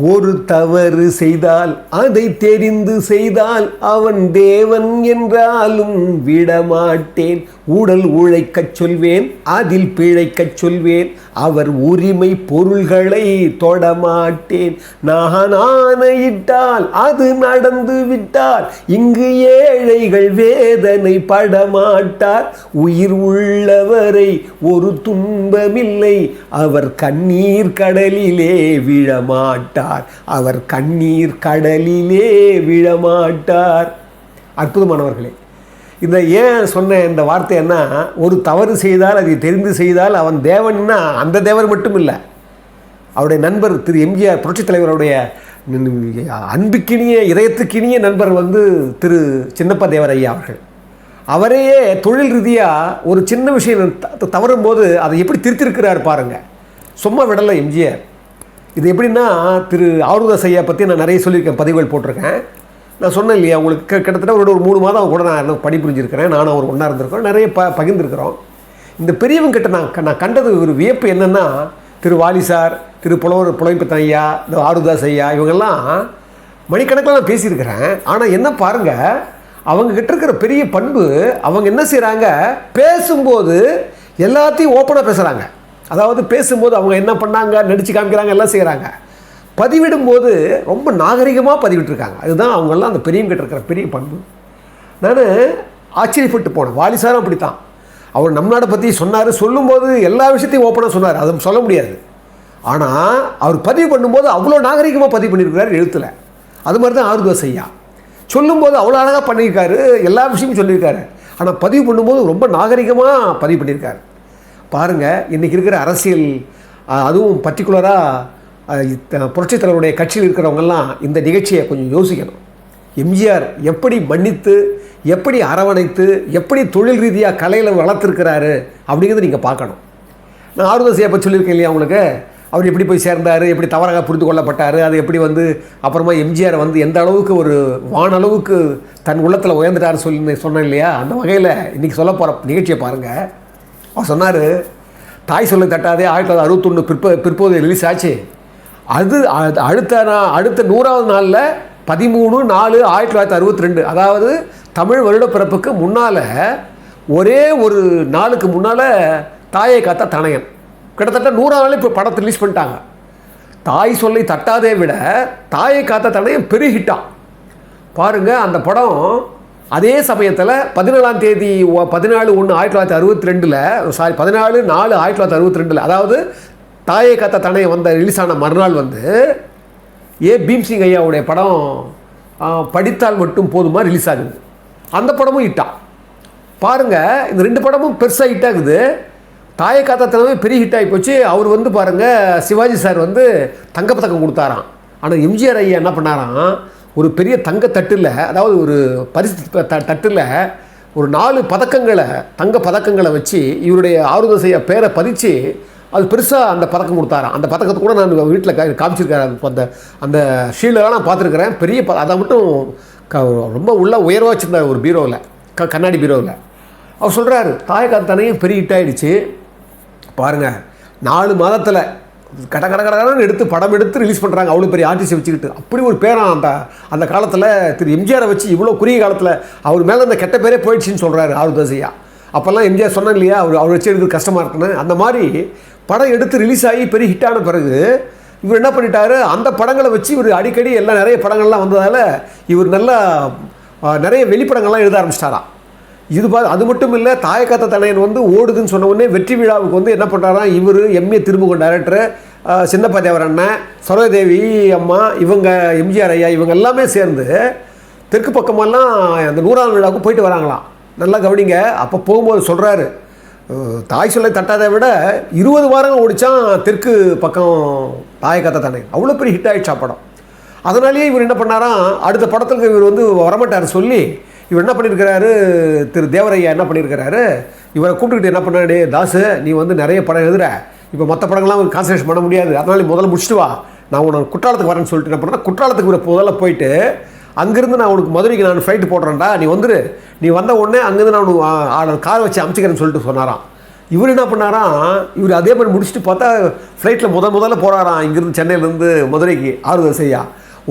ஒரு தவறு செய்தால் அதை தெரிந்து செய்தால் அவன் தேவன் என்றாலும் விடமாட்டேன். உடல் உழைக்கச் சொல்வேன் அதில் பிழைக்கச் சொல்வேன் அவர் உரிமை பொருள்களை தொடமாட்டேன். நான் ஆணையிட்டால் அது நடந்து விட்டால் இங்கு ஏழைகள் வேதனை படமாட்டார் உயிர் உள்ளவரை ஒரு துன்பமில்லை அவர் கண்ணீர் கடலிலே விழமாட்டார். அவர் கண்ணீர் கடலிலே விழமாட்டார். அற்புதமானவர்களே இந்த ஏன் சொன்ன இந்த வார்த்தை என்ன? ஒரு தவறு செய்தால் அதை தெரிந்து செய்தால் அவன் தேவன்னா? அந்த தேவர் மட்டும் இல்லை அவருடைய நண்பர் திரு எம்ஜிஆர் புரட்சித் தலைவருடைய அன்புக்கினிய இதயத்துக்கினிய நண்பர் வந்து திரு சின்னப்ப தேவர் ஐயா அவர்கள். அவரையே தொழில் ரீதியாக ஒரு சின்ன விஷயம் த- தவறும் போது அதை எப்படி திருத்திருக்கிறார் பாருங்கள் சும்மா விடலை எம்ஜிஆர். இது எப்படின்னா திரு ஆருதாஸ் ஐயா பற்றி நான் நிறைய சொல்லியிருக்கேன் பதிவுகள் போட்டிருக்கேன். நான் சொன்னேன் இல்லையா உங்களுக்கு கிட்ட- கிட்டத்தட்ட ஒரு ஒரு மூணு மாதம் அவங்க கூட நான் பணி புரிஞ்சிருக்கிறேன் நானும் அவர் ஒன்றா இருந்திருக்கோம் நிறைய ப பகிர்ந்துருக்கிறோம். இந்த பெரியவங்க கிட்ட நான் க- நான் கண்டது ஒரு வியப்பு என்னென்னா திரு வாலி சார் திரு புலவர் புலமைப்பித்தன் ஐயா இந்த ஆருதாஸ் ஐயா இவங்கெல்லாம் மணிக்கணக்கில் நான் பேசியிருக்கிறேன். ஆனால் என்ன பாருங்கள் அவங்கக்கிட்ட இருக்கிற பெரிய பண்பு அவங்க என்ன செய்கிறாங்க பேசும்போது எல்லாத்தையும் ஓப்பனாக பேசுகிறாங்க அதாவது பேசும்போது அவங்க என்ன பண்ணாங்க நடித்து காமிக்கிறாங்க எல்லாம் செய்கிறாங்க பதிவிடும்போது ரொம்ப நாகரிகமாக பதிவிட்டுருக்காங்க. அதுதான் அவங்கெல்லாம் அந்த பெரியவங்க கிட்ட இருக்கிற பெரிய பண்பு. நான் ஆச்சரியப்பட்டு போனேன். வாலிசாரம் அப்படி தான் அவர் நம் நாடை பற்றி சொன்னார். சொல்லும்போது எல்லா விஷயத்தையும் ஓப்பனாக சொன்னார். அதை சொல்ல முடியாது. ஆனால் அவர் பதிவு பண்ணும்போது அவ்வளோ நாகரிகமாக பதிவு பண்ணியிருக்கிறார் எழுத்தில். அது மாதிரி தான் ஆறுதல் செய்யா. சொல்லும்போது அவ்வளோ அழகாக பண்ணியிருக்காரு. எல்லா விஷயமும் சொல்லியிருக்காரு. ஆனால் பதிவு பண்ணும்போது ரொம்ப நாகரிகமாக பதிவு பண்ணியிருக்காரு. பாருங்கள் இன்றைக்கி இருக்கிற அரசியல் அதுவும் பர்டிகுலராக புரட்சித் தலைவருடைய கட்சியில் இருக்கிறவங்கெல்லாம் இந்த நிகழ்ச்சியை கொஞ்சம் யோசிக்கணும். எம்ஜிஆர் எப்படி மன்னித்து எப்படி அரவணைத்து எப்படி தொழில் ரீதியாக கலையில் வளர்த்துருக்கிறாரு அப்படிங்கிறத நீங்கள் பார்க்கணும். நான் ஆறுதல் பற்றி சொல்லியிருக்கேன் இல்லையா உங்களுக்கு? அவர் எப்படி போய் சேர்ந்தார் எப்படி தவறாக புரிந்து கொள்ளப்பட்டார் அது எப்படி வந்து அப்புறமா எம்ஜிஆர் வந்து எந்த அளவுக்கு ஒரு வானளவுக்கு தன் உள்ளத்தில் உயர்ந்துட்டார் சொல்லி சொன்னேன் இல்லையா? அந்த வகையில் இன்றைக்கி சொல்ல போகிற நிகழ்ச்சியை பாருங்கள் அவர் சொன்னார் தாய் சொல்ல தட்டாதே ஆயிரத்தி தொள்ளாயிரத்தி அறுபத்தொன்று பிற்ப பிற்போது ரிலீஸ் ஆச்சு. அது அடுத்த நா- அடுத்த நூறாவது நாளில் பதிமூணு நாலு ஆயிரத்தி தொள்ளாயிரத்தி அறுபத்தி ரெண்டு அதாவது தமிழ் வருட பிறப்புக்கு முன்னால் ஒரே ஒரு நாளுக்கு முன்னால் தாயை காத்தா தனையன். கிட்டத்தட்ட நூறாவது நாள் இப்போ படத்தை ரிலீஸ் பண்ணிட்டாங்க. தாய் சொல்லை தட்டாதே விட தாயை காத்த தனையன் பெரிய ஹிட்டான் பாருங்க அந்த படம் அதே சமயத்தில் பதினேழாம் தேதி பதினாலு ஒன்று ஆயிரத்தி தொள்ளாயிரத்தி அறுபத்தி ரெண்டில் சாரி பதினாலு நாலு ஆயிரத்தி தொள்ளாயிரத்தி அறுபத்தி ரெண்டில் அதாவது தாயை கத்த தனையை வந்த ரிலீஸ் ஆன மறுநாள் வந்து ஏ பீம்சிங் ஐயாவுடைய படம் படித்தால் மட்டும் போதுமா ரிலீஸ் ஆகுது. அந்த படமும் ஹிட்டான் பாருங்கள் இந்த ரெண்டு படமும் பெருசாக ஹிட் ஆகுது. தாயை காத்த தனமே பெரிய ஹிட் ஆகி போச்சு. அவர் வந்து பாருங்கள் சிவாஜி சார் வந்து தங்கப்பதக்கம் கொடுத்தாராம். ஆனால் எம்ஜிஆர் ஐயா என்ன பண்ணாராம் ஒரு பெரிய தங்க தட்டில் அதாவது ஒரு பரிசு த- தட்டில் ஒரு நாலு பதக்கங்களை தங்க பதக்கங்களை வச்சு இவருடைய ஆறுதல் செய்ய பேரை பதிச்சு அது பெருசாக அந்த பதக்கம் கொடுத்தாராம். அந்த பதக்கத்தை கூட நான் வீட்டில் காமிச்சிருக்காரு. அந்த- அந்த அந்த ஷீல்டெல்லாம் நான் பார்த்துருக்குறேன். பெரிய ப- அதை மட்டும் க ரொம்ப உள்ள உயர்வாக வச்சுருந்தார் ஒரு பீரோவில் க கண்ணாடி பீரோவில் அவர் சொல்கிறாரு தாயக்காத்த தனையும் பெரிய ஹிட் ஆகிடுச்சு பாருங்கள் நாலு மாதத்தில் கட கட கடகடன்னு எடுத்து படம் எடுத்து ரிலீஸ் பண்ணுறாங்க அவ்வளோ பெரிய ஆர்டிஸ்ட் வச்சுக்கிட்டு. அப்படி ஒரு பேரான் அந்த அந்த காலத்தில் திரு எம்ஜிஆரை வச்சு இவ்வளோ குறுகிய காலத்தில் அவர் மேலே அந்த கெட்ட பேரே போயிடுச்சுன்னு சொல்கிறாரு ஆருதாசையா அப்போல்லாம் எம்ஜிஆர் சொன்னேன் இல்லையா அவர் அவர் வச்சு எடுக்கிறது கஷ்டமாக இருக்குன்னு. அந்த மாதிரி படம் எடுத்து ரிலீஸ் ஆகி பெரிய ஹிட்டான பிறகு இவர் என்ன பண்ணிட்டாரு அந்த படங்களை வச்சு இவர் அடிக்கடி எல்லாம் நிறைய படங்கள்லாம் வந்ததால் இவர் நல்லா நிறைய வெளிப்படங்கள்லாம் எழுத ஆரம்பிச்சிட்டாராம். இது பா அது மட்டும் இல்லை தாயக்காத்த தனையன் வந்து ஓடுதுன்னு சொன்ன உடனே வெற்றி விழாவுக்கு வந்து என்ன பண்ணுறாராம் இவர் எம்ஏ திருமுக டைரக்டர் சின்னப்ப தேவர் அண்ணன் சரோதேவி அம்மா இவங்க எம்ஜிஆர் ஐயா இவங்க எல்லாமே சேர்ந்து தெற்கு பக்கமெல்லாம் அந்த நூறாம் விழாவுக்கு போயிட்டு வராங்களாம். நல்லா கவனிங்க. அப்போ போகும்போது சொல்கிறாரு தாய் சொல்லை தட்டாதை விட இருபது வாரங்கள் ஓடிச்சான் தெற்கு பக்கம் தாயக்காத்த தனையன் அவ்வளோ பெரிய ஹிட் ஆகிடுச்சா படம் அதனாலேயே இவர் என்ன பண்ணாராம் அடுத்த படத்துக்கு இவர் வந்து வரமாட்டார் சொல்லி இவர் என்ன பண்ணியிருக்கிறாரு திரு தேவரையா என்ன பண்ணியிருக்கிறாரு இவரை கூப்பிட்டுக்கிட்டு என்ன பண்ணாடே தாசு நீ வந்து நிறைய படம் எழுதுற. இப்போ மற்ற படங்கள்லாம் கான்சன்ட்ரேஷன் பண்ண முடியாது. அதனால நீ முதல்ல முடிச்சுட்டு வா. நான் உனக்கு குற்றாலத்துக்கு வரேன்னு சொல்லிட்டு என்ன பண்ணேன் குற்றாலத்துக்கு இவரை முதல்ல போயிட்டு அங்கேருந்து நான் உனக்கு மதுரைக்கு நான் ஃப்ளைட்டு போடுறேன்டா. நீ வந்துரு. நீ வந்த உடனே அங்கேருந்து நான் உனக்கு கார் வச்சு அமுச்சிக்கிறேன்னு சொல்லிட்டு சொன்னாராம். இவர் என்ன பண்ணாராம் இவர் அதே மாதிரி முடிச்சுட்டு பார்த்தா ஃப்ளைட்டில் முத முதல்ல போகிறாராம் இங்கேருந்து சென்னையிலேருந்து மதுரைக்கு ஆறுதல் செய்யா.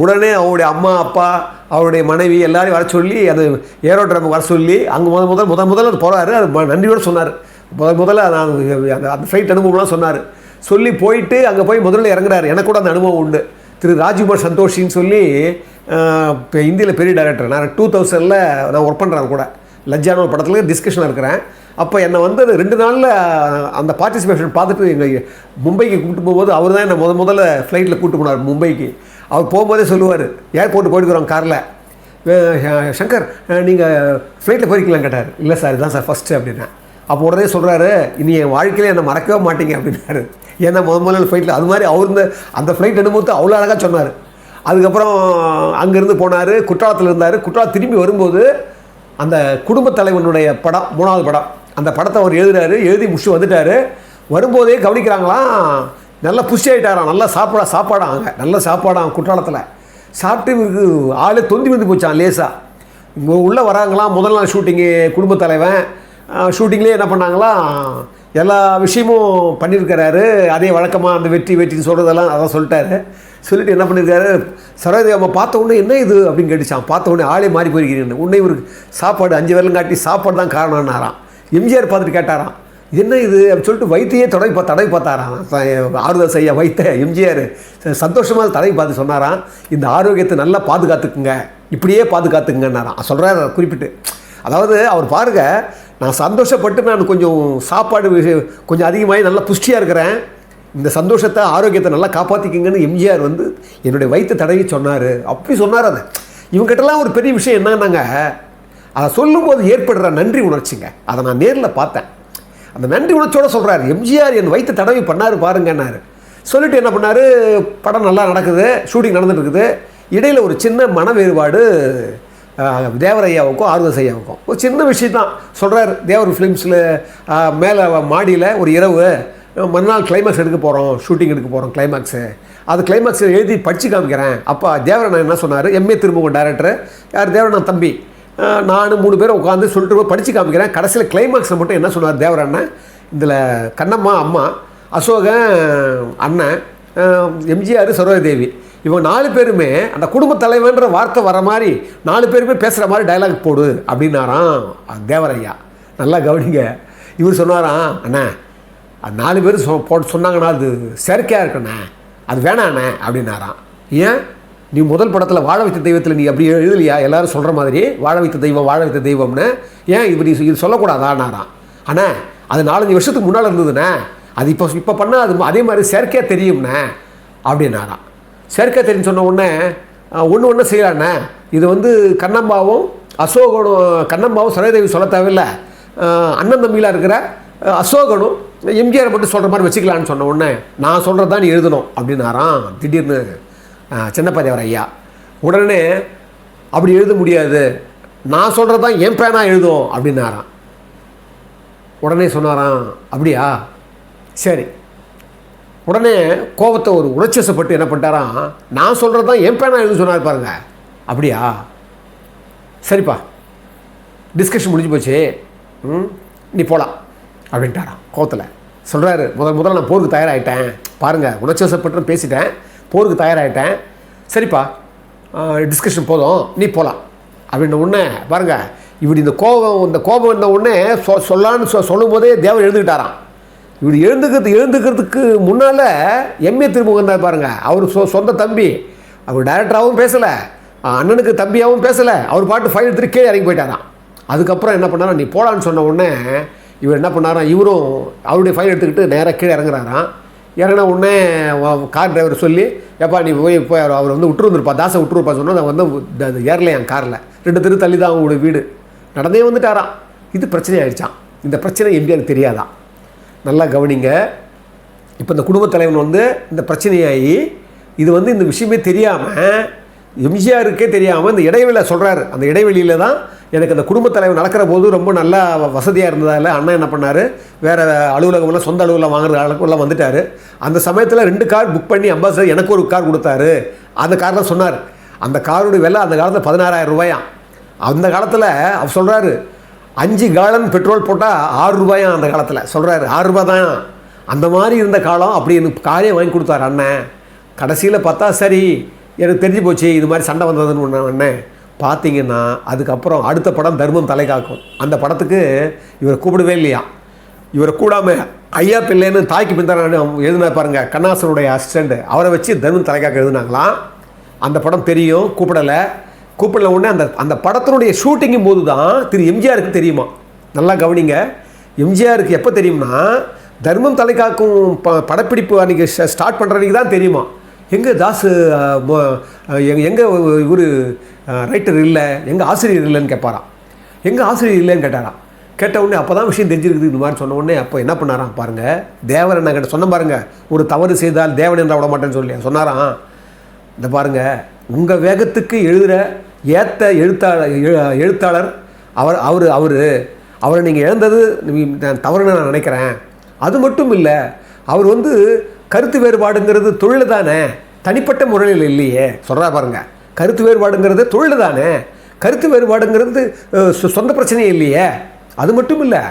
உடனே அவருடைய அம்மா அப்பா அவருடைய மனைவி எல்லாரையும் வர சொல்லி அது ஏரோட்ரம் வர சொல்லி அங்கே முத முதல் முத முதல்ல அது போகிறாரு அது ம- நன்றியோடு சொன்னார். முத முதல்ல நான் அந்த அந்த ஃப்ளைட் அனுபவம்லாம் சொன்னார். சொல்லி போயிட்டு அங்கே போய் முதல்ல இறங்குறாரு. எனக்கு கூட அந்த அனுபவம் உண்டு. திரு ராஜ்குமார் சந்தோஷின்னு சொல்லி இப்போ இந்தியில் பெரிய டைரக்டர் நான் டூ தௌசண்டில் நான் ஒர்க் பண்ணுறேன் கூட. லஜ்ஜான ஒரு படத்தில் டிஸ்கஷனாக இருக்கிறேன். அப்போ என்னை வந்து ரெண்டு நாளில் அந்த பார்ட்டிசிபேஷன் பார்த்துட்டு எங்கள் மும்பைக்கு கூப்பிட்டு போகும்போது அவர் தான் என்னை முத முதல்ல ஃப்ளைட்டில் கூப்பிட்டு போனார் மும்பைக்கு. அவர் போகும்போதே சொல்லுவார் ஏர்போர்ட் போயிட்டுக்கிறோம் காரில் சங்கர் நீங்கள் ஃப்ளைட்டில் போயிருக்கலாம் கேட்டார். இல்லை சார் இதுதான் சார் ஃபஸ்ட்டு அப்படின்னா. அப்போ உடனே சொல்கிறாரு இனி என் வாழ்க்கையில் என்னை மறக்கவே மாட்டீங்க அப்படின்னாரு. ஏன்னா முத முதல்ல ஃப்ளைட்டில் அது மாதிரி அவர் இந்த அந்த ஃப்ளைட் போது அவ்வளோ அழகாக சொன்னார். அதுக்கப்புறம் அங்கேருந்து போனார் குற்றாலத்தில் இருந்தார். குற்றாலம் திரும்பி வரும்போது அந்த குடும்பத் தலைவனுடைய படம் மூணாவது படம் அந்த படத்தை அவர் எழுதுறாரு. எழுதி முடிச்சு வந்துட்டார். வரும்போதே கவனிக்கிறாங்களாம் நல்லா புஷி ஆகிட்டாரான் நல்லா சாப்பிட சாப்பாடாக அங்கே. நல்ல சாப்பாடாம் குற்றாலத்தில். சாப்பிட்டு இவருக்கு ஆளே தொந்தி வந்து போச்சான் லேசாக இவங்க உள்ளே வராங்களாம் முதல் நாள் ஷூட்டிங்கு குடும்பத் தலைவன். ஷூட்டிங்லேயே என்ன பண்ணாங்களாம் எல்லா விஷயமும் பண்ணியிருக்கிறாரு அதே வழக்கமாக அந்த வெற்றி வெற்றின்னு சொல்கிறதெல்லாம் அதான் சொல்லிட்டாரு. சொல்லிட்டு என்ன பண்ணியிருக்காரு சரோஜி அம்மா பார்த்த உடனே என்ன இது அப்படின்னு கேட்டுச்சான் பார்த்த உடனே ஆளே மாறி போயிருக்கிறீங்க உடனே இவருக்கு சாப்பாடு அஞ்சு வரலும் காட்டி சாப்பாடு தான் காரணம்னாராம். எம்ஜிஆர் பார்த்துட்டு கேட்டாராம். என்ன இது அப்படின்னு சொல்லிட்டு வைத்தியே தடவை பா தடவை பார்த்தாராம். ஆறுதல் செய்ய வைத்த எம்ஜிஆர். சந்தோஷமாக தடை பார்த்து சொன்னாராம். இந்த ஆரோக்கியத்தை நல்லா பாதுகாத்துக்குங்க. இப்படியே பாதுகாத்துக்குங்கன்னாராம். சொல்கிறார் குறிப்பிட்டு. அதாவது அவர் பாருங்க நான் சந்தோஷப்பட்டு நான் கொஞ்சம் சாப்பாடு விஷயம் கொஞ்சம் அதிகமாகி நல்லா புஷ்டியாக இருக்கிறேன். இந்த சந்தோஷத்தை ஆரோக்கியத்தை நல்லா காப்பாற்றிக்கிங்கன்னு எம்ஜிஆர் வந்து என்னுடைய வயிற்று தடவி சொன்னார். அப்படி சொன்னார் அதை. இவங்ககிட்டலாம் ஒரு பெரிய விஷயம் என்னன்னாங்க அதை சொல்லும்போது ஏற்படுற நன்றி உணர்ச்சிங்க. அதை நான் நேரில் பார்த்தேன். அந்த நன்றி உணர்ச்சியோட சொல்கிறார் எம்ஜிஆர் என் வயிற்று தடவி பண்ணார் பாருங்கன்னாரு. சொல்லிட்டு என்ன பண்ணார்? படம் நல்லா நடக்குது ஷூட்டிங் நடந்துட்டு இருக்குது. இடையில் ஒரு சின்ன மன வேறுபாடு தேவரையாவுக்கும் தேவர் ஐயாவுக்கும் ஒரு சின்ன விஷயம் தான் சொல்கிறார் தேவர் ஃபிலிம்ஸில் மேலே மாடியில் ஒரு இரவு மறுநாள் கிளைமேக்ஸ் எடுக்க போகிறோம் ஷூட்டிங் எடுக்க போகிறோம் கிளைமேக்ஸு அது கிளைமேக்ஸில் எழுதி படித்து காமிக்கிறேன். அப்போ தேவரண்ணன் என்ன சொன்னார்? எம்ஏ திரும்பவும் டேரக்டர் யார்? தேவரண்ணா தம்பி. நான் மூணு பேரும் உட்காந்து சொல்லிட்டு படித்து காமிக்கிறேன். கடைசியில் கிளைமாக்ஸில் மட்டும் என்ன சொன்னார் தேவரண்ணன் இதில் கண்ணம்மா அம்மா அசோகன் அண்ணன் எம்ஜிஆர் சரோஜதேவி. இவங்க நாலு பேருமே அந்த குடும்ப தலைவன்ற வார்த்தை வர மாதிரி நாலு பேருமே பேசுகிற மாதிரி டயலாக் போடு அப்படின்னாராம் தேவரையா நல்லா கவனிங்க. இவர் சொன்னாராம் அண்ணா அது நாலு பேர் சொ போட்டு சொன்னாங்கன்னா அது செயற்கையாக இருக்கண்ணே. அது வேணாண்ணே. அப்படின்னாராம். ஏன்? நீ முதல் படத்தில் வாழ வைத்த தெய்வத்தில் நீ அப்படி எழுதலையா? எல்லாரும் சொல்கிற மாதிரி வாழ வைத்த தெய்வம் வாழ வைத்த தெய்வம்னு. ஏன் இப்படி இது சொல்லக்கூடாதான்னாராம் ஆனால் அது நாலஞ்சு வருஷத்துக்கு முன்னால் இருந்ததுண்ணே. அது இப்போ இப்போ பண்ணால் அது அதே மாதிரி செயற்கையாக தெரியும்ண்ணே அப்படின்னாராம். செயற்கையாக தெரியும் சொன்ன உடனே ஒன்று ஒன்று செய்யலாண்ணே இது வந்து கண்ணம்பாவும் அசோகனும் கண்ணம்பாவும் சரோதேவி சொல்ல தேவையில்லை. அண்ணன் தம்பியில் இருக்கிற அசோகனும் எம்ஜிஆர் மட்டும் சொல்கிற மாதிரி வச்சுக்கலான்னு சொன்ன உடனே நான் சொல்கிறது தான் நீ எழுதணும் அப்படின்னாராம். திடீர்னு சின்னப்பதேவர் ஐயா. உடனே அப்படி எழுத முடியாது. நான் சொல்கிறது தான் என் பேனாக எழுதும் அப்படின்னாராம். உடனே சொன்னாராம் அப்படியா? சரி. உடனே கோபத்தை ஒரு உணர்ச்சசப்பட்டு என்ன பண்ணிட்டாராம் நான் சொல்கிறது தான் என் பேனாக எழுத சொன்னார் பாருங்க. அப்படியா? சரிப்பா. டிஸ்கஷன் முடிஞ்சு போச்சு. ம் நீ போகலாம் அப்படின்ட்டாராம் கோவத்தில். சொல்கிறாரு முதல் முதல்ல நான் போருக்கு தயாராகிட்டேன் பாருங்கள் உணர்ச்சிவசப்பட்டு பேசிட்டேன். போருக்கு தயாராகிட்டேன் சரிப்பா டிஸ்கஷன் போதும். நீ போகலாம் அப்படின்ன உடனே பாருங்கள் இப்படி இந்த கோபம் இந்த கோபம் வந்த உடனே சொ சொல்லான்னு சொ சொல்லும் போதே தேவர் எழுந்துக்கிட்டாராம் இவர் எழுந்துக்கிறது எழுந்துக்கிறதுக்கு முன்னால் எம்ஏ திருமுகம் தான் பாருங்கள் அவர் சொ சொந்த தம்பி. அவர் டைரக்டராகவும் பேசலை. அண்ணனுக்கு தம்பியாகவும் பேசலை. அவர் பாட்டு ஃபைல் எடுத்துட்டு கீழே இறங்கி போயிட்டாராம். அதுக்கப்புறம் என்ன பண்ணாராம் நீ போகலான்னு சொன்ன உடனே இவர் என்ன பண்ணாராம் இவரும் அவருடைய ஃபைல் எடுத்துக்கிட்டு நேராக கீழே இறங்குறாராம். இறங்கின உடனே கார் டிரைவர் சொல்லி எப்பா நீ போய் போய் அவர் அவர் வந்து விட்டுருந்துருப்பா தாசை விட்டுருப்பா சொன்னால் நான் வந்து ஏறல என் காரில் ரெண்டு தெரு தள்ளி தான் அவங்களோட வீடு. நடந்தே வந்துட்டாராம். இது பிரச்சனை ஆயிடுச்சான் இந்த பிரச்சனை எம்ஜிஆருக்கு தெரியாதான் நல்லா கவனிங்க. இப்போ இந்த குடும்பத் தலைவன் வந்து இந்த பிரச்சனையாகி இது வந்து இந்த விஷயமே தெரியாமல் எம்ஜிஆருக்கே தெரியாமல் இந்த இடைவெளியில் சொல்கிறாரு அந்த இடைவெளியில் தான் எனக்கு அந்த குடும்பத் தலைவர் நடக்கிற போது ரொம்ப நல்லா வசதியாக இருந்ததால் அண்ணன் என்ன பண்ணார்? வேறு அலுவலகம்லாம் சொந்த அலுவலகம் வாங்குற அளவுக்குலாம் வந்துட்டார். அந்த சமயத்தில் ரெண்டு கார் புக் பண்ணி அம்பாசிடர் எனக்கு ஒரு கார் கொடுத்தாரு. அந்த கார் தான் சொன்னார். அந்த காரோட விலை அந்த காலத்தில் பதினாறாயிரம் ரூபாயாம். அந்த காலத்தில் அவர் சொல்கிறாரு அஞ்சு காலன் பெட்ரோல் போட்டால் ஆறு ரூபாயாம் அந்த காலத்தில். சொல்கிறாரு ஆறு ரூபா தான். அந்த மாதிரி இருந்த காலம் அப்படி எனக்கு காரே வாங்கி கொடுத்தாரு அண்ணன். கடைசியில் பார்த்தா சரி எனக்கு தெரிஞ்சு போச்சு இது மாதிரி சண்டை வந்ததுன்னு ஒன்று பார்த்தீங்கன்னா அதுக்கப்புறம் அடுத்த படம் தர்மம் தலை காக்கும் அந்த படத்துக்கு இவரை கூப்பிடவே இல்லையா? இவரை கூடாமல் ஐயா பிள்ளைன்னு தாய்க்கு பிந்தான எழுதினா பாருங்க கண்ணாசனுடைய அசிஸ்டண்ட் அவரை வச்சு தர்மம் தலைக்காக்க எழுதினாங்களாம் அந்த படம் தெரியும் கூப்பிடலை. கூப்பிடல உடனே அந்த அந்த படத்தினுடைய ஷூட்டிங்கும் போது தான் திரு எம்ஜிஆருக்கு தெரியுமா? நல்லா கவனிங்க. எம்ஜிஆருக்கு எப்போ தெரியும்னா தர்மம் தலைக்காக்கும் ப படப்பிடிப்பு அன்றைக்கி ஸ்டார்ட் பண்ணுற அன்றைக்கி தான் தெரியுமா? எங்கே தாஸ் எங்கே இவர் ரைட்டர் இல்லை எங்கள் ஆசிரியர் இல்லைன்னு கேட்பாராம் எங்கே ஆசிரியர் இல்லைன்னு கேட்டாராம் கேட்ட உடனே அப்போ தான் விஷயம் தெரிஞ்சிருக்குது இந்த மாதிரி சொன்ன உடனே அப்போ என்ன பண்ணாராம் பாருங்கள் தேவர் என்ன கேட்ட சொன்ன பாருங்கள் ஒரு தவறு செய்தால் தேவன் என்ற விட மாட்டேன்னு சொல்லி சொன்னாராம். இந்த பாருங்கள் உங்கள் வேகத்துக்கு எழுதுகிற ஏத்த எழுத்தாளர் எழுத்தாளர் அவர் அவர் அவர் அவரை நீங்கள் இழந்தது நான் தவறுன்னு நான் நினைக்கிறேன். அது மட்டும் இல்லை அவர் வந்து கருத்து வேறுபாடுங்கிறது தொழில் தானே? தனிப்பட்ட முறையில் இல்லையே. சொல்கிறா பாருங்க. கருத்து வேறுபாடுங்கிறது தொழில் தானே? கருத்து வேறுபாடுங்கிறது சொந்த பிரச்சனையே இல்லையே. அது மட்டும் இல்லை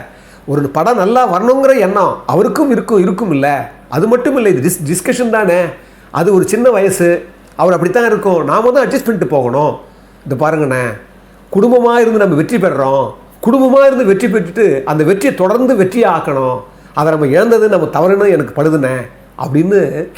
ஒரு படம் நல்லா வரணுங்கிற எண்ணம் அவருக்கும் இருக்கும் இருக்கும் இல்லை. அது மட்டும் இல்லை இது டிஸ் டிஸ்கஷன் தானே. அது ஒரு சின்ன வயசு அவர் அப்படித்தான் இருக்கும். நாம தான் அட்ஜஸ்ட் பண்ணிட்டு போகணும். இந்த பாருங்கண்ணே. குடும்பமாக இருந்து நம்ம வெற்றி பெறுறோம். குடும்பமாக இருந்து வெற்றி பெற்றுட்டு அந்த வெற்றியை தொடர்ந்து வெற்றியை ஆக்கணும் அதை நம்ம இழந்தது நம்ம தவறுன்னு எனக்கு படுதுண்ணே. அப்படின்னு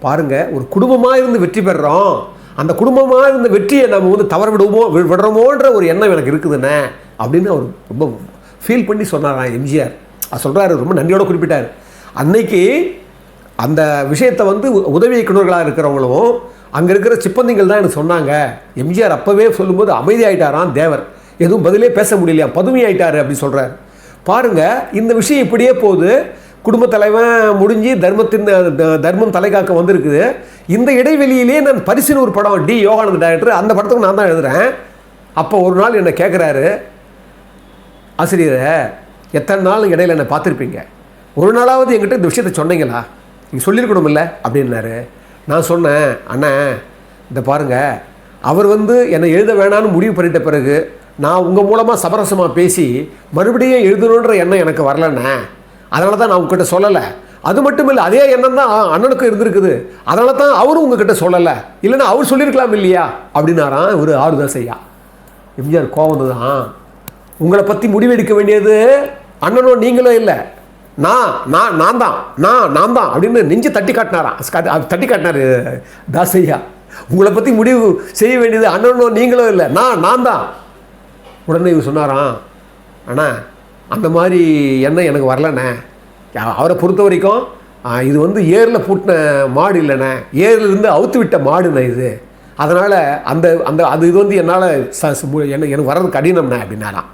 பாருங்க ஒரு குடும்பமாக இருந்து வெற்றி பெறுறோம். அந்த குடும்பமாக இருந்த வெற்றியை நம்ம வந்து தவற விடுவோமோ வி- விடுறோமோன்ற ஒரு எண்ணம் எனக்கு இருக்குதுண்ணே அப்படின்னு அவர் ரொம்ப ஃபீல் பண்ணி சொன்னாராம் எம்ஜிஆர். அது சொல்கிறாரு ரொம்ப நன்றியோட குறிப்பிட்டார். அன்னைக்கு அந்த விஷயத்தை வந்து உ- உதவி இயக்குநர்களாக இருக்கிறவங்களும் அங்கே இருக்கிற சிப்பந்திகள் தான் எனக்கு சொன்னாங்க. எம்ஜிஆர் அப்போவே சொல்லும்போது அமைதியாயிட்டாராம் தேவர். எதுவும் பதிலே பேச முடியலையா பதுமையாயிட்டார் அப்படின்னு சொல்கிறார் பாருங்கள் இந்த விஷயம் இப்படியே போகுது. குடும்பத் தலைவன் முடிஞ்சு தர்மத்தின் த- தர்மம் தலைகாக்க வந்திருக்குது. இந்த இடைவெளியிலே நான் பரிசுன்னு ஒரு படம் டி. யோகானந்த டைரக்டர் அந்த படத்துக்கு நான் தான் எழுதுகிறேன் அப்போ ஒரு நாள் என்னை கேட்குறாரு ஆசிரியரை எத்தனை நாள் இடையில என்னை பார்த்துருப்பீங்க? ஒரு நாளாவது என்கிட்ட இந்த விஷயத்த சொன்னீங்களா? நீங்கள் சொல்லியிருக்கணுமில்ல அப்படின்னாரு. நான் சொன்னேன் அண்ணன் இந்த பாருங்கள் அவர் வந்து என்னை எழுத வேணாம்னு முடிவு பண்ணிட்ட பிறகு நான் உங்கள் மூலமாக சமரசமாக பேசி மறுபடியும் எழுதணுன்ற எண்ணம் எனக்கு வரலண்ணே. அதனால தான் நான் உங்ககிட்ட சொல்லலை. அது மட்டும் இல்லை அதே எண்ணம் தான் அண்ணனுக்கும் இருந்திருக்குது. அதனால தான் அவரும் உங்ககிட்ட சொல்லலை. இல்லைன்னா அவர் சொல்லியிருக்கலாம் இல்லையா? அப்படின்னாராம் இவர் ஆறுதாஸ் ஐயா எம்ஜிஆர் கோவம் தான் உங்களை பற்றி முடிவெடுக்க வேண்டியது அண்ணனும் நீங்களும் இல்லை. நான் நான் நான் தான். நான் நான் தான் அப்படின்னு நெஞ்சு தட்டி காட்டினாராம். தட்டி காட்டினாரு தாசையா. உங்களை பற்றி முடிவு செய்ய வேண்டியது அண்ணனும் நீங்களும் இல்லை. நான் நான் தான். உடனே இவர் சொன்னாராம் அண்ணா அந்த மாதிரி எண்ணம் எனக்கு வரலண்ணே. அவரை பொறுத்த வரைக்கும் இது வந்து ஏரில் பூட்டின மாடு இல்லைண்ணே. ஏரில் இருந்து அவுத்து விட்ட மாடுண்ணே இது. அதனால் அந்த அந்த அது இது வந்து என்னால் ச மு- என்ன எனக்கு வர்றது கடினம்ண்ணே அப்படின்னாராம்.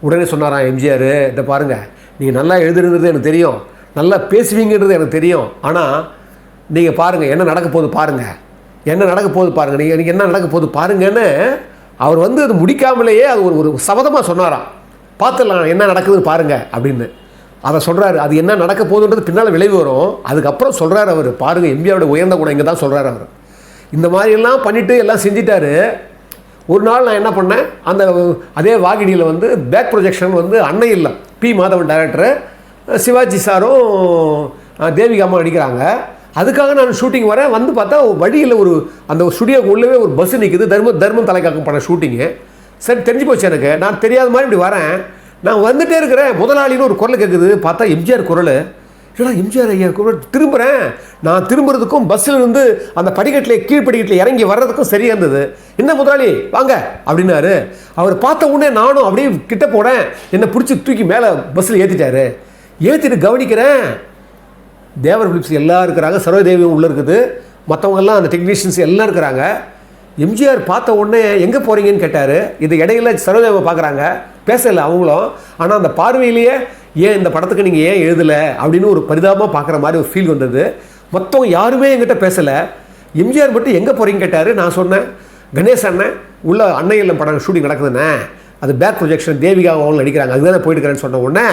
உடனே சொன்னாராம் எம்ஜிஆர் இதை பாருங்கள் நீங்கள் நல்லா எழுதுறது எனக்கு தெரியும். நல்லா பேசுவீங்கன்றது எனக்கு தெரியும். ஆனால் நீங்கள் பாருங்கள் என்ன நடக்க போகுது பாருங்கள் என்ன நடக்க போகுது பாருங்கள் நீங்கள் எனக்கு என்ன நடக்க போகுது பாருங்கன்னு அவர் வந்து அது முடிக்காமலேயே அது ஒரு ஒரு சபதமாக சொன்னாராம். பார்த்துடலாம் என்ன நடக்குதுன்னு பாருங்க அப்படின்னு. அதை சொல்கிறாரு அது என்ன நடக்க போகுதுன்றது பின்னால் விளைவு வரும். அதுக்கப்புறம் சொல்கிறார் அவர். பாருங்கள் எம்பியோட உயர்ந்த குணம் இங்கே தான் சொல்கிறார் அவர். இந்த மாதிரியெல்லாம் பண்ணிவிட்டு எல்லாம் செஞ்சிட்டாரு. ஒரு நாள் நான் என்ன பண்ணேன் அந்த அதே வாகினியில் வந்து பேக் ப்ரொஜெக்ஷன் வந்து அன்னை இல்லம் பி மாதவன் டைரக்டரு சிவாஜி சாரும் தேவிகாமா தேவிகா அம்மா நடிக்கிறாங்க. அதுக்காக நான் ஷூட்டிங் வரேன். வந்து பார்த்தா வழியில் ஒரு அந்த ஸ்டுடியோக்கு உள்ளவே ஒரு பஸ் நிற்குது தர்ம தர்மம் தலைக்காக்கம் பண்ண ஷூட்டிங்கு சரி தெரிஞ்சு போச்சு எனக்கு. நான் தெரியாத மாதிரி இப்படி வரேன். நான் வந்துட்டே இருக்கிறேன். முதலாளின்னு ஒரு குரல் கேட்குது பார்த்தா எம்ஜிஆர் குரல். ஏன்னா எம்ஜிஆர் ஐயா குரல்? திரும்புகிறேன் நான் திரும்புறதுக்கும் பஸ்ஸில் இருந்து அந்த படிக்கட்டில் கீழ் படிக்கட்டில் இறங்கி வர்றதுக்கும் சரியாக இருந்தது. என்ன முதலாளி? வாங்க அப்படின்னாரு. அவர் பார்த்த உடனே நானும் அப்படியே கிட்ட போனேன் என்னை பிடிச்சி தூக்கி மேலே பஸ்ஸில் ஏற்றிட்டாரு ஏற்றிட்டு கவனிக்கிறேன். தேவர் பிலிப்ஸ் எல்லாம் இருக்கிறாங்க. சர்வதேவியும் உள்ளே இருக்குது. மற்றவங்கெல்லாம் அந்த டெக்னீஷியன்ஸ் எல்லாம் இருக்கிறாங்க. எம்ஜிஆர் பார்த்த உடனே எங்கே போகிறீங்கன்னு கேட்டார். இது இடையில சரோஜாவை பார்க்குறாங்க. பேசலை அவங்களும். ஆனால் அந்த பார்வையிலேயே ஏன் இந்த படத்துக்கு நீங்கள் ஏன் எழுதலை அப்படின்னு ஒரு பரிதாபமாக பார்க்குற மாதிரி ஒரு ஃபீல் வந்தது. மொத்தம் யாருமே எங்கிட்ட பேசலை. எம்ஜிஆர் மட்டும் எங்கே போகிறீங்கன்னு கேட்டார். நான் சொன்னேன் கணேஷ் அண்ணன் உள்ள அன்னையில் படம் ஷூட்டிங் நடக்குதுண்ணே. அது பேக் ப்ரொஜெக்ஷன் தேவிகா அவங்க நடிக்கிறாங்க. அதுதானே போயிட்டுக்கிறேன்னு சொன்ன உடனே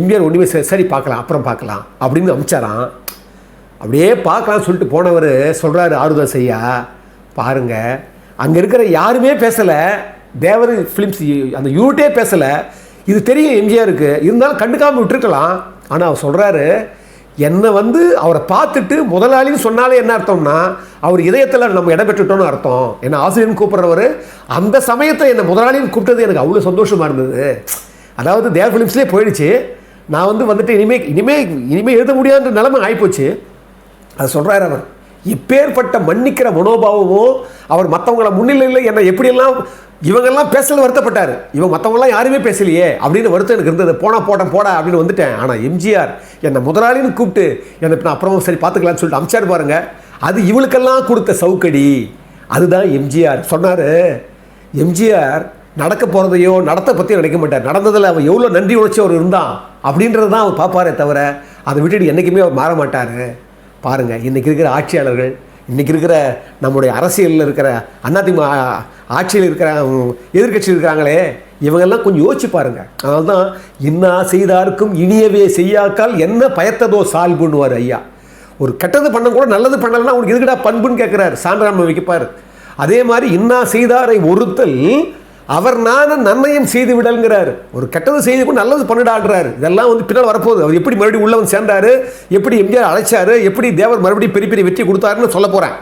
எம்ஜிஆர் ஒன்றுமே சரி சரி பார்க்கலாம் அப்புறம் பார்க்கலாம் அப்படின்னு அமிச்சாராம். அப்படியே பார்க்கலாம்னு சொல்லிட்டு போனவர் சொல்கிறாரு ஆறுதல் செய்யா பாருங்கள் அங்கே இருக்கிற யாருமே பேசலை. தேவர் ஃபிலிம்ஸ் அந்த யூனிட்டே பேசலை. இது தெரியும் எம்ஜிஆருக்கு. இருந்தாலும் கண்டுக்காமல் விட்டுருக்கலாம். ஆனால் அவர் சொல்கிறாரு என்னை வந்து அவரை பார்த்துட்டு முதலாளின்னு சொன்னாலே என்ன அர்த்தம்னா அவர் இதயத்தில் நம்ம இடம் பெற்றுட்டோம்னு அர்த்தம். என்னை ஆசிரியர்னு கூப்பிட்றவர் அந்த சமயத்தை என்னை முதலாளின்னு கூப்பிட்டது எனக்கு அவ்வளோ சந்தோஷமாக இருந்தது. அதாவது தேவ ஃபிலிம்ஸ்லேயே போயிடுச்சு. நான் வந்து வந்துட்டு இனிமே இனிமேல் இனிமேல் எழுத முடியாத நிலைமை ஆகிப்போச்சு அது சொல்கிறார் அவர். இப்பேற்பட்ட மன்னிக்கிற மனோபாவமும் அவர் மற்றவங்கள முன்னிலையில் என்னை எப்படியெல்லாம் இவங்கெல்லாம் பேசல வருத்தப்பட்டார். இவன் மற்றவங்களாம் யாருமே பேசலையே அப்படின்னு வருத்தம் எனக்கு இருந்தது. போனா போட்டேன் போட அப்படின்னு வந்துட்டேன். ஆனால் எம்ஜிஆர் என்னை முதலாளின்னு கூப்பிட்டு என்னை நான் அப்புறம் சரி பார்த்துக்கலான்னு சொல்லிட்டு அமிச்சார் பாருங்க. அது இவளுக்கெல்லாம் கொடுத்த சவுக்கடி. அதுதான் எம்ஜிஆர். சொன்னார் எம்ஜிஆர் நடக்க போகிறதையோ நடத்த பற்றியும் நினைக்க மாட்டார். நடந்ததில் அவன் எவ்வளோ நன்றி உணர்ச்சி அவர் இருந்தான். அப்படின்றது தான் அவர் பார்ப்பாரே தவிர அதை விட்டுட்டு என்றைக்குமே அவர் மாற மாட்டார். பாருங்கள் இன்றைக்கி இருக்கிற ஆட்சியாளர்கள் இன்றைக்கி இருக்கிற நம்முடைய அரசியலில் இருக்கிற அதிமுக ஆட்சியில் இருக்கிற எதிர்க்கட்சி இருக்கிறாங்களே இவங்கெல்லாம் கொஞ்சம் யோசிச்சு பாருங்க. அதனால தான் இன்னா செய்தாருக்கும் இனியவே செய்யாக்கால் என்ன பயத்ததோ சால்புன்னுவார் ஐயா. ஒரு கெட்டது பண்ண கூட நல்லது பண்ணலைன்னா அவனுக்கு எதுக்கடா பண்புன்னு கேட்குறாரு சான்றாண்மை வைக்கப்பார் அதே மாதிரி இன்னா செய்தாரை ஒருத்தல் அவர் நானும் நன்மையும் செய்து விடல்ங்கிறார். ஒரு கெட்டது செய்து கூட நல்லது பண்ணிடாடுறாரு இதெல்லாம் வந்து பின்னால் வரப்போகுது. அவர் எப்படி மறுபடியும் உள்ள வந்து சேர்ந்தாரு? எப்படி எம்ஜிஆர் அழைச்சாரு? எப்படி தேவர் மறுபடியும் பெரிய பெரிய வெற்றி கொடுத்தாருன்னு சொல்ல போகிறேன்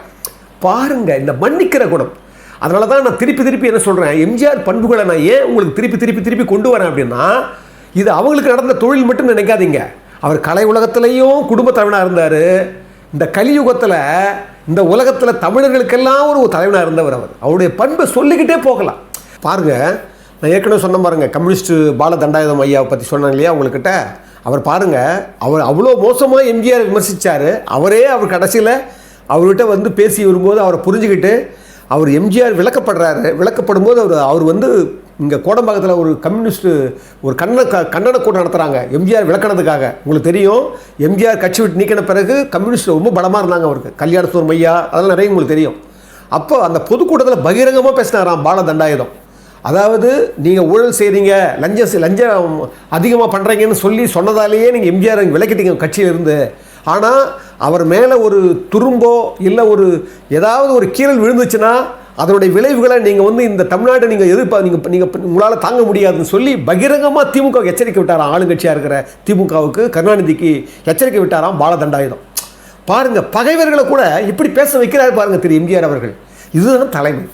பாருங்க இந்த மன்னிக்கிற குணம். அதனால தான் நான் திருப்பி திருப்பி என்ன சொல்கிறேன் எம்ஜிஆர் பண்புகளை நான் ஏன் உங்களுக்கு திருப்பி திருப்பி திருப்பி கொண்டு வரேன் அப்படின்னா இது அவங்களுக்கு நடந்த தொழில் மட்டும் நினைக்காதீங்க. அவர் கலை உலகத்திலையும் குடும்ப தலைவனாக இருந்தார். இந்த கலியுகத்தில் இந்த உலகத்தில் தமிழர்களுக்கெல்லாம் ஒரு தலைவனாக இருந்தவர் அவர். அவருடைய பண்பை சொல்லிக்கிட்டே போகலாம். பாருங்கள் நான் ஏற்கனவே சொன்ன பாருங்கள் கம்யூனிஸ்ட் பால தண்டாயுதம் ஐயாவை பற்றி சொன்னாங்க இல்லையா உங்கள்கிட்ட அவர் பாருங்க அவர் அவ்வளோ மோசமாக எம்ஜிஆர் விமர்சித்தார் அவரே அவர் கடைசியில் அவர்கிட்ட வந்து பேசி வரும்போது அவரை புரிஞ்சுக்கிட்டு அவர் எம்ஜிஆர் விளக்கப்படுறாரு. விளக்கப்படும் போது அவர் அவர் வந்து இங்கே கோடம்பாக்கத்தில் ஒரு கம்யூனிஸ்ட்டு ஒரு கண்ண க கண்டன கூட்டம் நடத்துகிறாங்க எம்ஜிஆர் விளக்கணத்துக்காக. உங்களுக்கு தெரியும் எம்ஜிஆர் கட்சி விட்டு நீக்கின பிறகு கம்யூனிஸ்ட் ரொம்ப பலமாக இருந்தாங்க அவருக்கு. கல்யாணத்தூர் மையா அதெல்லாம் நிறைய உங்களுக்கு தெரியும். அப்போ அந்த பொதுக்கூட்டத்தில் பகிரங்கமாக பேசினாராம் பால தண்டாயுதம். அதாவது நீங்கள் ஊழல் செய்கிறீங்க லஞ்சம் லஞ்சம் அதிகமாக பண்ணுறீங்கன்னு சொல்லி சொன்னதாலேயே நீங்கள் எம்ஜிஆர் விளக்கிட்டீங்க கட்சியிலிருந்து. ஆனால் அவர் மேலே ஒரு துரும்போ இல்லை ஒரு ஏதாவது ஒரு கீழல் விழுந்துச்சுன்னா அதனுடைய விளைவுகளை நீங்கள் வந்து இந்த தமிழ்நாட்டை நீங்கள் எதிர்ப்பா நீங்கள் நீங்கள் உங்களால் தாங்க முடியாதுன்னு சொல்லி பகிரங்கமாக திமுக எச்சரிக்கை விட்டாராம். ஆளுங்கட்சியாக இருக்கிற திமுகவுக்கு கருணாநிதிக்கு எச்சரிக்கை விட்டாராம் பாலதண்டாயுதம். பாருங்கள் பகைவர்களை கூட இப்படி பேச வைக்கிறார் பாருங்கள் திரு எம்ஜிஆர் அவர்கள். இதுதான் தலைமை.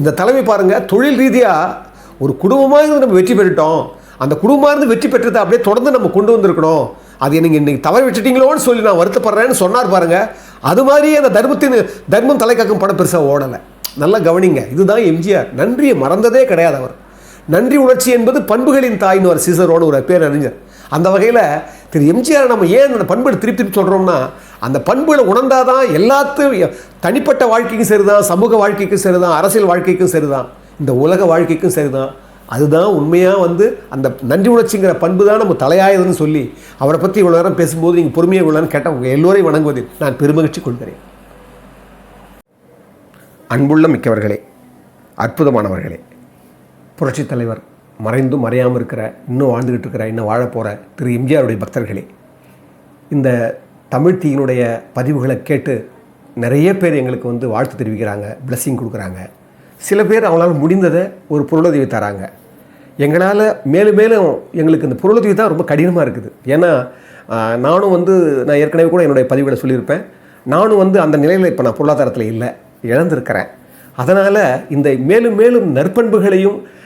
இந்த தலைமை பாருங்கள் தொழில் ரீதியாக ஒரு குடும்பமாக இருந்து நம்ம வெற்றி பெற்றுட்டோம். அந்த குடும்பமாக இருந்து வெற்றி பெற்றதை அப்படியே தொடர்ந்து நம்ம கொண்டு வந்திருக்கணும். அது நீங்கள் இன்றைக்கி தவறு விட்டுட்டீங்களோன்னு சொல்லி நான் வருத்தப்படுறேன்னு சொன்னார் பாருங்கள் அது மாதிரியே அந்த தர்மத்தின் தர்மம் தலைக்காக்கும் படம் பெருசாக ஓடலை. நல்லா கவனிங்க இதுதான் எம்ஜிஆர். நன்றியை மறந்ததே கிடையாது அவர். நன்றி உணர்ச்சி என்பது பண்புகளின் தாய்னு ஒரு சிசரோடு ஒரு பேரறிஞர். அந்த வகையில் திரு எம்ஜிஆர் நம்ம ஏன் அந்த பண்பு திருப்பி திருப்பி சொல்கிறோம்னா அந்த பண்புகளை உணர்ந்தாதான் எல்லாத்தையும் தனிப்பட்ட வாழ்க்கைக்கும் சரிதான் சமூக வாழ்க்கைக்கும் சரிதான் அரசியல் வாழ்க்கைக்கும் சரிதான் இந்த உலக வாழ்க்கைக்கும் சரிதான். அதுதான் உண்மையாக வந்து அந்த நன்றி உணர்ச்சிங்கிற பண்பு தான் நம்ம தலையாயதுன்னு சொல்லி அவரை பற்றி இவ்வளோ நேரம் பேசும்போது நீங்கள் பொறுமையாக உள்ளான்னு கேட்டால் உங்கள் எல்லோரையும் வணங்குவதில் நான் பெருமகிழ்ச்சி கொள்கிறேன். அன்புள்ள மிக்கவர்களே அற்புதமானவர்களே புரட்சித் தலைவர் மறைந்தும் மறையாமல் இருக்கிற இன்னும் வாழ்ந்துக்கிட்டு இருக்கிற இன்னும் வாழப் போகிற திரு எம்ஜிஆருடைய பக்தர்களே இந்த தமிழ்த்தியினுடைய பதிவுகளை கேட்டு நிறைய பேர் எங்களுக்கு வந்து வாழ்த்து தெரிவிக்கிறாங்க பிளஸ்ஸிங் கொடுக்குறாங்க. சில பேர் அவங்களால முடிந்ததை ஒரு பொருளுதவி தராங்க. எங்களால் மேலும் மேலும் எங்களுக்கு இந்த பொருளுதவி தான் ரொம்ப கடினமாக இருக்குது. ஏன்னா நானும் வந்து நான் ஏற்கனவே கூட என்னுடைய பதிவுகளை சொல்லியிருப்பேன். நானும் வந்து அந்த நிலையில் இப்போ நான் பொருளாதாரத்தில் இல்லை இழந்திருக்கிறேன். அதனால் இந்த மேலும் மேலும் நற்பண்புகளையும்